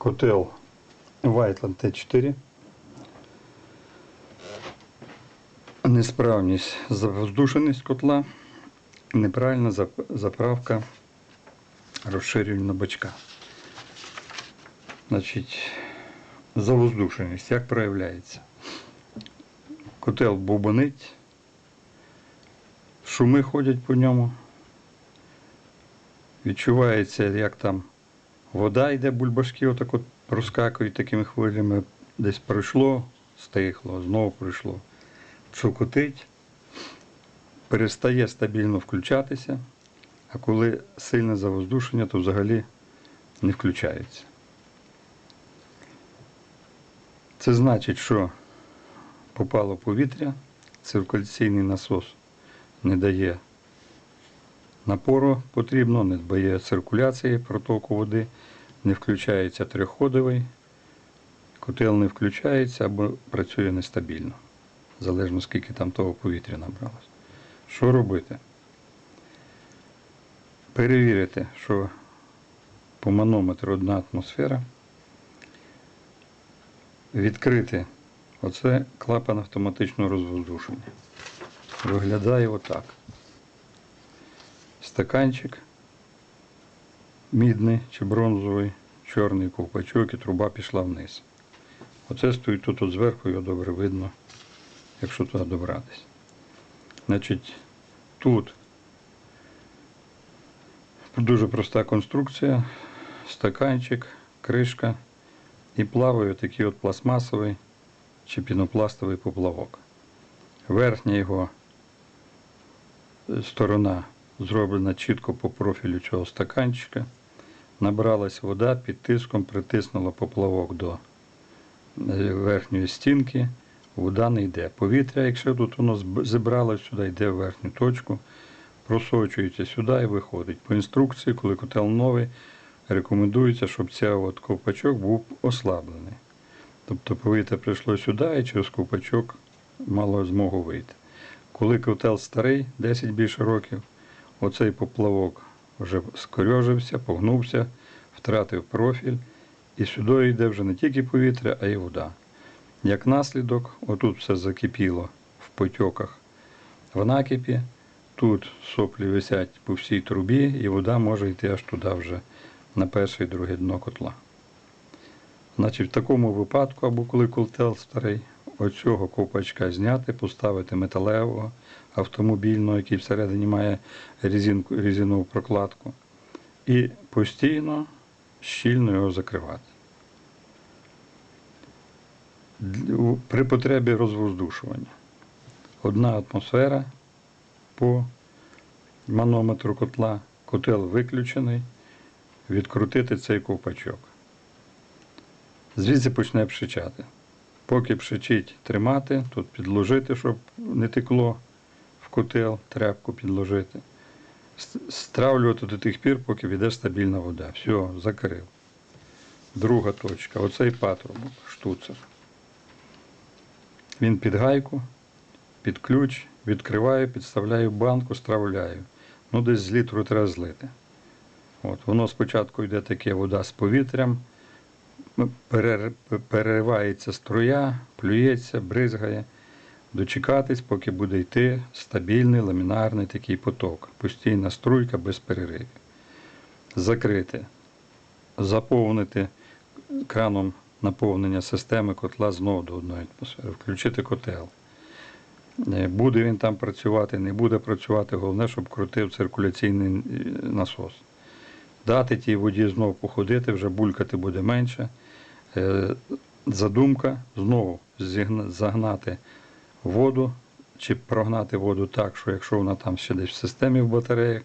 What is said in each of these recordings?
Котел Whiteland Т4. Несправність завоздушеність котла, неправильна заправка розширювального бачка. Значить, завоздушеність як проявляється? Котел бубонить, шуми ходять по ньому. Відчувається, як там вода йде, бульбашки отак от проскакують такими хвилями. Десь пройшло, стихло, знову пройшло. Цукотить, перестає стабільно включатися, а коли сильне завоздушення, то взагалі не включається. Це значить, що попало повітря, циркуляційний насос не дає напору потрібно, не дбає циркуляції протоку води, не включається трьохходовий, котел не включається або працює нестабільно, залежно скільки там того повітря набралось. Що робити? Перевірити, що по манометру одна атмосфера. Відкрити оце клапан автоматичного розвоздушення. Виглядає отак. Стаканчик мідний чи бронзовий, чорний ковпачок і труба пішла вниз. Оце стоїть тут от зверху, його добре видно, якщо туди добратися. Значить, тут дуже проста конструкція, стаканчик, кришка і плаває такий от пластмасовий чи пінопластовий поплавок. Верхня його сторона зроблена чітко по профілю цього стаканчика. Набралась вода, під тиском притиснула поплавок до е, верхньої стінки, вода не йде. Повітря, якщо тут воно зібралось сюди, йде в верхню точку, просочується сюди і виходить. По інструкції, коли котел новий, рекомендується, щоб цей от ковпачок був ослаблений. Тобто повітря прийшло сюди і через ковпачок мало змогу вийти. Коли котел старий, 10 більше років, оцей поплавок вже скорьожився, погнувся, втратив профіль, і сюди йде вже не тільки повітря, а й вода. Як наслідок, отут все закипіло в потьоках в накипі, тут соплі висять по всій трубі, і вода може йти аж туди вже на перше і друге дно котла. Значить, в такому випадку, або коли котел старий, оцього ковпачка зняти, поставити металевого, автомобільного, який всередині має резинку, резинову прокладку, і постійно щільно його закривати. При потребі розвоздушування. Одна атмосфера по манометру котла, котел виключений, відкрутити цей ковпачок. Звідси почне пшичати. Поки пшичить, тримати, тут підложити, щоб не текло в котел, тряпку підложити. Стравлювати до тих пір, поки піде стабільна вода. Все, закрив. Друга точка. Оцей патрубок, штуцер. Він під гайку, під ключ, відкриваю, підставляю банку, стравляю. Ну, десь з літру треба злити. От, воно спочатку йде таке вода з повітрям, переривається струя, плюється, бризгає. Дочекатись, поки буде йти стабільний ламінарний такий поток. Постійна струйка без переривів. Закрити. Заповнити краном наповнення системи котла знову до одної атмосфери. Включити котел. Е, Буде він там працювати, не буде працювати, головне, щоб крутив циркуляційний е, насос. Дати тій воді знову походити, вже булькати буде менше. Е, Задумка знову загнати воду чи прогнати воду так, що якщо вона там ще десь в системі в батареях,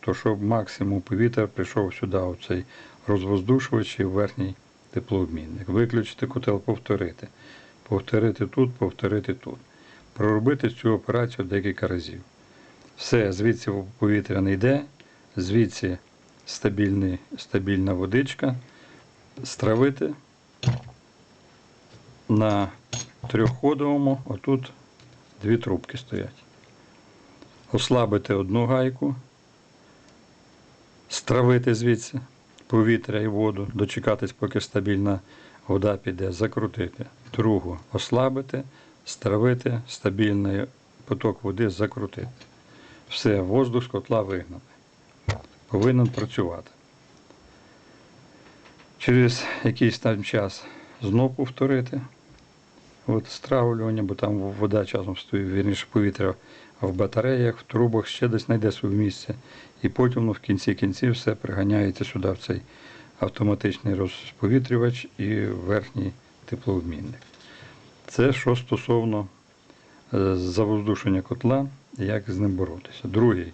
то щоб максимум повітря прийшов сюди, в цей розвоздушувач і верхній теплообмінник. Виключити котел, повторити. Повторити тут, повторити тут. Проробити цю операцію декілька разів. Все, звідси повітря не йде, звідси стабільний, стабільна водичка. Стравити на трьохходовому, отут дві трубки стоять. Ослабити одну гайку, стравити звідси, повітря і воду, дочекатись, поки стабільна вода піде, закрутити. Другу ослабити, стравити, стабільний поток води закрутити. Все, воздух з котла вигнали. Повинен працювати. Через якийсь там час знов повторити от, стравлювання, бо там вода часом стоїть, вірніше повітря в батареях, в трубах ще десь знайде своє місце. І потім ну, в кінці кінців все приганяється сюди, в цей автоматичний розповітрювач і верхній теплообмінник. Це що стосовно е, завоздушення котла, як з ним боротися. Другий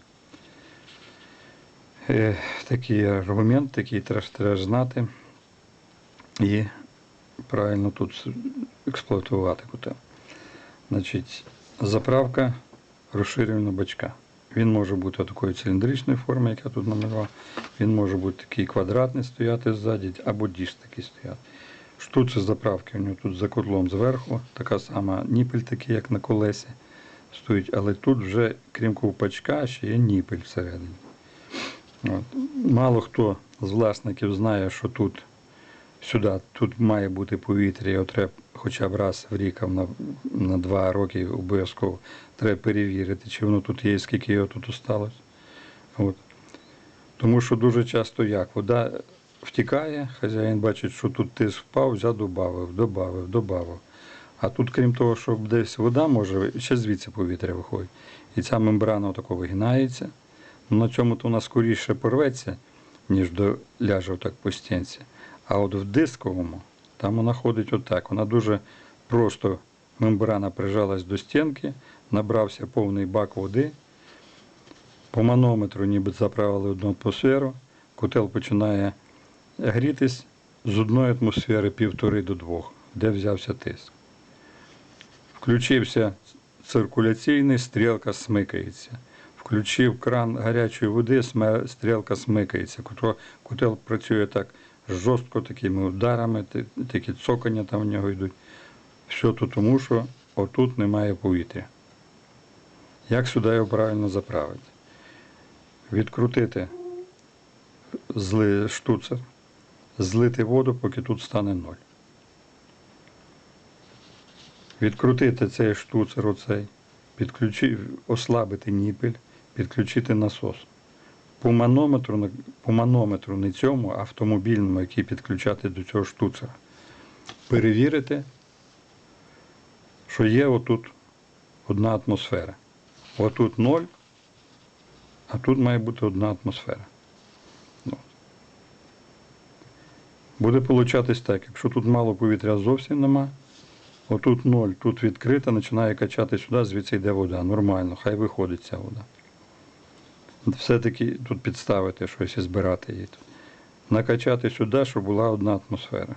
такий аргумент, який треба, знати і правильно тут експлуатувати котел. Значить, заправка розширювального бачка. Він може бути такої циліндричної форми, як я тут намалював. Він може бути такий квадратний стояти ззаді, або діж такий стояти. Штуци заправки у нього тут за котлом зверху, така сама ніпель, такий, як на колесі стоїть, але тут вже, крім ковпачка, ще є ніпель всередині. Мало хто з власників знає, що тут сюди тут має бути повітря, його треба хоча б раз в рік, на, на два роки обов'язково треба перевірити, чи воно тут є, скільки його тут осталось. От. Тому що дуже часто як вода втікає, хазяїн бачить, що тут тиск впав, взяв, додав, додав, додав. А тут, крім того, що десь вода може, ще звідси повітря виходить. І ця мембрана отако вигинається. На цьому то вона скоріше порветься, ніж до ляже отак по стінці. А от в дисковому там вона ходить отак. Вона дуже просто мембрана прижалась до стінки, набрався повний бак води. По манометру ніби заправили одну атмосферу, котел починає грітись з одної атмосфери півтори до двох, де взявся тиск. Включився циркуляційний, стрілка смикається. Включив кран гарячої води, стрілка смикається. Котел, працює так жорстко, такими ударами, такі цокання там в нього йдуть. Все то тому, що отут немає повітря. Як сюди його правильно заправити? Відкрутити зли штуцер, злити воду, поки тут стане ноль. Відкрутити цей штуцер, оцей, підключи, ослабити ніпель, підключити насос. По манометру, по манометру не цьому, автомобільному, який підключати до цього штуцера. Перевірити, що є отут одна атмосфера. Отут ноль, а тут має бути одна атмосфера. Ну. Буде получатись так, якщо тут мало повітря зовсім нема, отут ноль, тут відкрита, починає качати сюди, звідси йде вода. Нормально, хай виходить ця вода. Все-таки тут підставити щось і збирати її тут. Накачати сюди, щоб була одна атмосфера.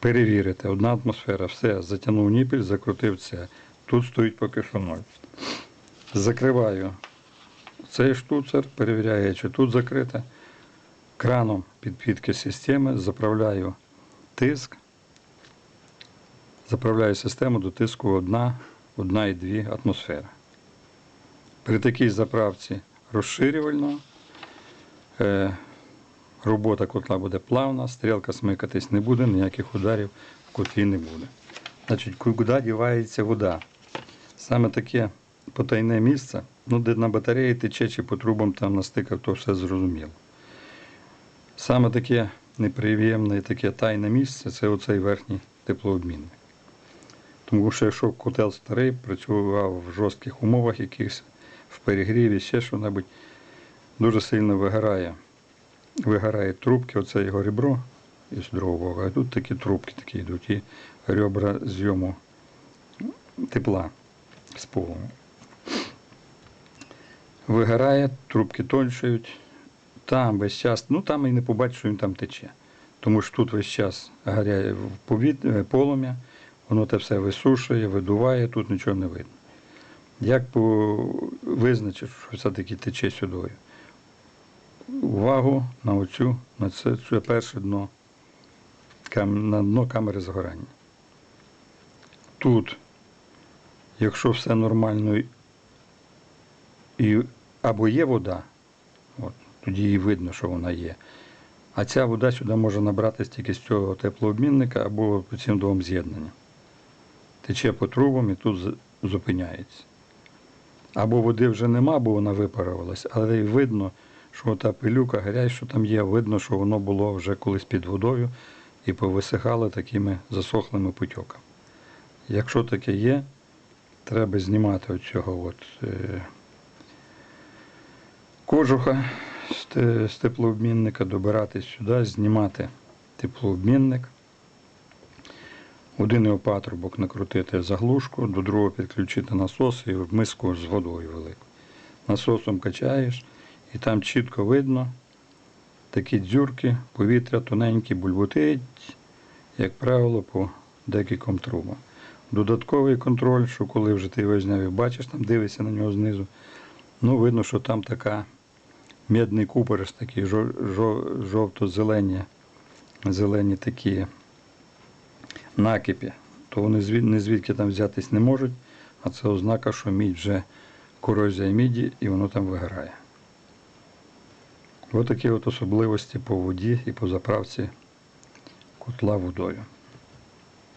Перевірити, одна атмосфера, все, затягнув ніпіль, закрутив це. Тут стоїть поки що ноль. Закриваю цей штуцер, перевіряю, чи тут закрите. Краном підпітки системи заправляю тиск. Заправляю систему до тиску 1, 1,2 атмосфера. При такій заправці розширювального е, робота котла буде плавна, стрілка смикатись не буде, ніяких ударів в котлі не буде. Значить, куди дівається вода? Саме таке потайне місце, ну, де на батареї тече чи по трубам там настикав, то все зрозуміло. Саме таке неприємне і таке тайне місце це оцей верхній теплообмінник. Тому що якщо котел старий, працював в жорстких умовах якихось, в перегріві, ще що-небудь, дуже сильно вигорає. Вигорають трубки, оце його ребро із боку, а тут такі трубки такі йдуть, і ребра зйому тепла з полум'я. Вигорає, трубки тоншають, там весь час, ну там і не побачиш, що він там тече. Тому що тут весь час гаряє полум'я, воно те все висушує, видуває, тут нічого не видно. Як по... визначити, що все-таки тече сюди? Увагу на оцю, на це, це перше дно, на дно камери згорання. Тут, якщо все нормально і або є вода, от, тоді і видно, що вона є. А ця вода сюди може набратися тільки з цього теплообмінника або по цим двом з'єднанням. Тече по трубам і тут зупиняється. Або води вже нема, бо вона випарувалась, але видно, що та пилюка, гаряча, що там є, видно, що воно було вже колись під водою і повисихало такими засохлими потьоками. Якщо таке є, треба знімати от, е, кожуха з теплообмінника, добиратись сюди, знімати теплообмінник. Один його патрубок накрутити заглушку, до другого підключити насос і в миску з водою велику. Насосом качаєш, і там чітко видно такі дзюрки, повітря тоненькі, бульбутить, як правило, по декільком трубам. Додатковий контроль, що коли вже ти його бачиш, там дивишся на нього знизу, ну видно, що там така медний купорос, такі жо- жо- жовто-зелені зелені такі накипі, то вони звід, звідки там взятись не можуть, а це ознака, що мідь вже корозія міді і воно там виграє. Ось такі от особливості по воді і по заправці котла водою.